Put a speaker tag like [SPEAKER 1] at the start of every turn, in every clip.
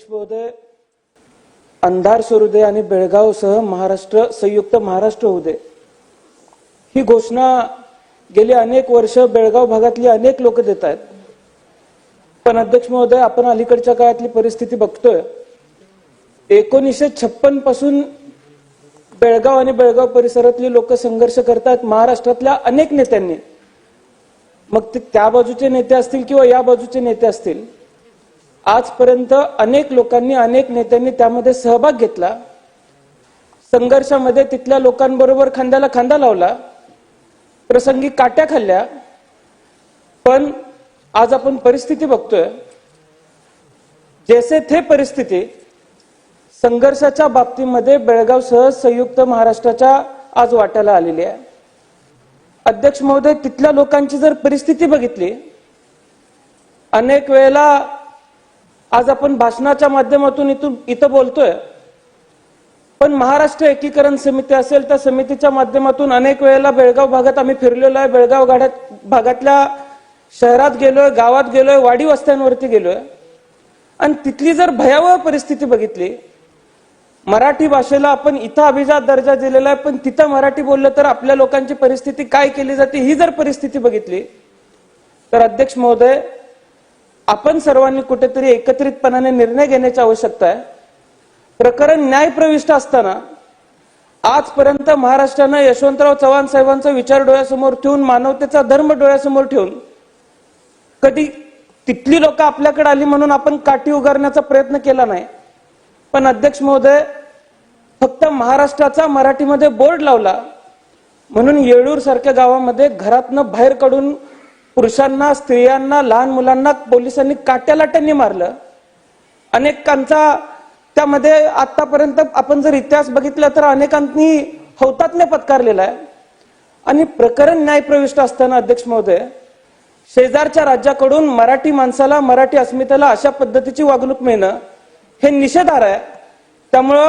[SPEAKER 1] अध्यक्ष महोदय अंधार सुरू दे आणि बेळगावसह महाराष्ट्र संयुक्त महाराष्ट्र होऊ दे ही घोषणा गेली अनेक वर्ष बेळगाव भागातली अनेक लोक देत आहेत. पण अध्यक्ष महोदय आपण अलीकडच्या काळातली परिस्थिती बघतोय. एकोणीसशे छप्पनपासून बेळगाव आणि बेळगाव परिसरातली लोक संघर्ष करतात महाराष्ट्रातल्या अनेक नेत्यांनी. मग ते त्या बाजूचे नेते असतील किंवा या बाजूचे नेते असतील? आजपर्यंत अनेक लोकांनी अनेक नेत्यांनी त्यामध्ये सहभाग घेतला. संघर्षामध्ये तिथल्या लोकांबरोबर खांद्याला खांदा लावला. प्रसंगी काट्या खाल्ल्या. पण आज आपण परिस्थिती बघतोय. जैसे थे परिस्थिती संघर्षाच्या बाबतीमध्ये बेळगावसह संयुक्त महाराष्ट्राच्या आज वाट्याला आलेली आहे. अध्यक्ष महोदय तिथल्या लोकांची जर परिस्थिती बघितली अनेक वेळेला आज आपण भाषणाच्या माध्यमातून इथून इथं बोलतोय. पण महाराष्ट्र एकीकरण समिती असेल त्या समितीच्या माध्यमातून अनेक वेळेला बेळगाव भागात आम्ही फिरलेलो आहे. बेळगाव गाड्यात भागातल्या शहरात गेलोय गावात गेलोय वाडी वस्त्यांवरती गेलोय. आणि तिथली जर भयावह परिस्थिती बघितली मराठी भाषेला आपण इथं अभिजात दर्जा दिलेला आहे पण तिथं मराठी बोललं तर आपल्या लोकांची परिस्थिती काय केली जाते ही जर परिस्थिती बघितली तर अध्यक्ष महोदय आपण सर्वांनी कुठेतरी एकत्रितपणाने निर्णय घेण्याची आवश्यकता आहे. प्रकरण न्यायप्रविष्ट असताना आजपर्यंत महाराष्ट्रानं यशवंतराव चव्हाण साहेबांचा विचार डोळ्यासमोर ठेवून मानवतेचा धर्म डोळ्यासमोर ठेवून कधी तिथली लोक आपल्याकडे आली म्हणून आपण काठी उगारण्याचा प्रयत्न केला नाही. पण अध्यक्ष महोदय फक्त महाराष्ट्राचा मराठीमध्ये बोर्ड लावला म्हणून येळूर सारख्या गावामध्ये घरातनं बाहेर काढून पुरुषांना स्त्रियांना लहान मुलांना पोलिसांनी काट्या लाट्यांनी मारलं. अनेकांचा त्यामध्ये आतापर्यंत आपण जर इतिहास बघितला तर अनेकांनी हौतात्म्य पत्कारलेला आहे. आणि प्रकरण न्यायप्रविष्ट असताना अध्यक्ष महोदय शेजारच्या राज्याकडून मराठी माणसाला मराठी अस्मितेला अशा पद्धतीची वागणूक मिळणं हे निषेधार आहे. त्यामुळं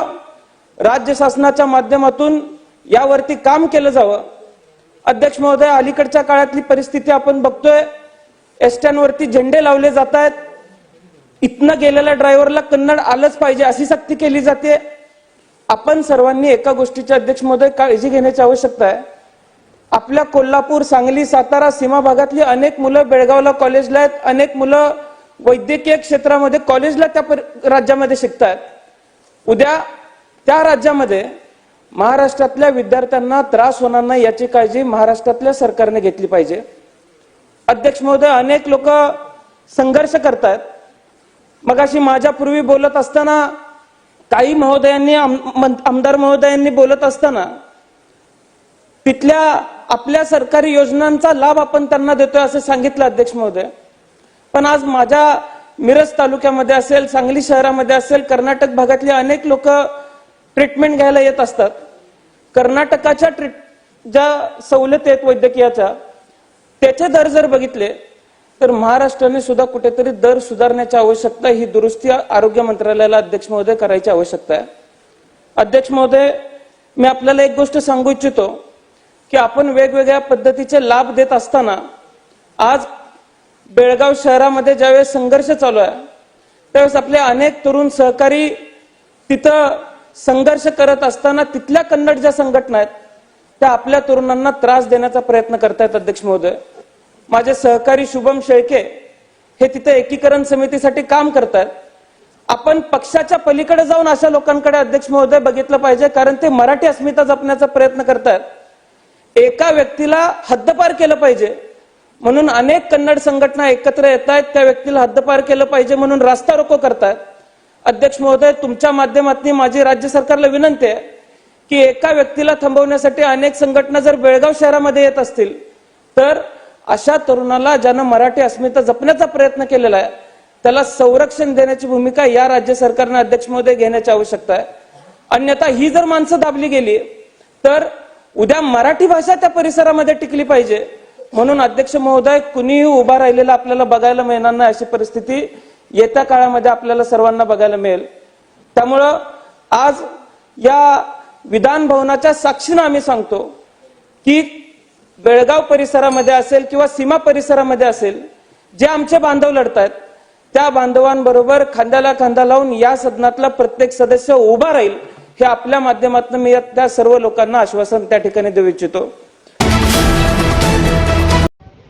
[SPEAKER 1] राज्य शासनाच्या माध्यमातून यावरती काम केलं जावं. अध्यक्ष महोदय अलीकडच्या काळातली परिस्थिती आपण बघतोय. एसट्यांवरती झेंडे लावले जात आहेत इथनं गेलेल्या ड्रायव्हरला कन्नड आलंच पाहिजे अशी सक्ती केली जाते. आपण सर्वांनी एका गोष्टीच्या अध्यक्ष महोदय काळजी घेण्याची आवश्यकता आहे. आपल्या कोल्हापूर सांगली सातारा सीमा भागातली अनेक मुलं बेळगावला कॉलेजला आहेत. अनेक मुलं वैद्यकीय क्षेत्रामध्ये कॉलेजला त्या पर- राज्यामध्ये शिकतात उद्या त्या राज्यामध्ये महाराष्ट्रातल्या विद्यार्थ्यांना त्रास होणार नाही याची काळजी महाराष्ट्रातल्या सरकारने घेतली पाहिजे. अध्यक्ष महोदय अनेक लोक संघर्ष करतात. मग अशी माझ्यापूर्वी बोलत असताना काही महोदयांनी आमदार महोदयांनी बोलत असताना तिथल्या आपल्या सरकारी योजनांचा लाभ आपण त्यांना देतोय असं सांगितलं अध्यक्ष महोदय. पण आज माझ्या मिरज तालुक्यामध्ये असेल सांगली शहरामध्ये असेल कर्नाटक भागातले अनेक लोक ट्रीटमेंट घ्यायला येत असतात. कर्नाटकाच्या ट्रीट ज्या सवलती आहेत वैद्यकीयाच्या त्याचे दर जर बघितले तर महाराष्ट्राने सुद्धा कुठेतरी दर सुधारण्याची आवश्यकता ही दुरुस्ती आरोग्य मंत्रालयाला अध्यक्ष महोदय करायची आवश्यकता आहे. अध्यक्ष महोदय मी आपल्याला एक गोष्ट सांगू इच्छितो की आपण वेगवेगळ्या पद्धतीचे लाभ देत असताना आज बेळगाव शहरामध्ये ज्यावेळेस संघर्ष चालू आहे त्यावेळेस आपले अनेक तरुण सहकारी तिथं संघर्ष करत असताना तिथल्या कन्नड ज्या संघटना आहेत त्या आपल्या तरुणांना त्रास देण्याचा प्रयत्न करतायत अध्यक्ष महोदय. माझे सहकारी शुभम शेळके हे तिथे एकीकरण समितीसाठी काम करतात आपण पक्षाच्या पलीकडे जाऊन अशा लोकांकडे अध्यक्ष महोदय बघितलं पाहिजे कारण ते मराठी अस्मिता जपण्याचा प्रयत्न करतात एका व्यक्तीला हद्दपार केलं पाहिजे म्हणून अनेक कन्नड संघटना एकत्र येत आहेत त्या व्यक्तीला हद्दपार केलं पाहिजे म्हणून रास्ता रोको करतात अध्यक्ष महोदय तुमच्या माध्यमातून माझी राज्य सरकारला विनंती आहे की एका व्यक्तीला थांबवण्यासाठी अनेक संघटना जर बेळगाव शहरामध्ये येत असतील तर अशा तरुणाला ज्यानं मराठी अस्मिता जपण्याचा प्रयत्न केलेला आहे त्याला संरक्षण देण्याची भूमिका या राज्य सरकारनं अध्यक्ष महोदय घेण्याची आवश्यकता आहे. अन्यथा ही जर माणसं दाबली गेली तर उद्या मराठी भाषा त्या परिसरामध्ये टिकली पाहिजे. म्हणून अध्यक्ष महोदय कुणीही उभा राहिलेला आपल्याला बघायला मिळणार नाही अशी परिस्थिती येत्या काळामध्ये आपल्याला सर्वांना बघायला मिळेल. त्यामुळं आज या विधान भवनाच्या साक्षीनं आम्ही सांगतो की बेळगाव परिसरामध्ये असेल किंवा सीमा परिसरामध्ये असेल जे आमचे बांधव लढतात त्या बांधवांबरोबर खांद्याला खांदा लावून या सदनातला प्रत्येक सदस्य उभा राहील हे आपल्या माध्यमातून मी त्या सर्व लोकांना आश्वासन त्या ठिकाणी देऊ इच्छितो.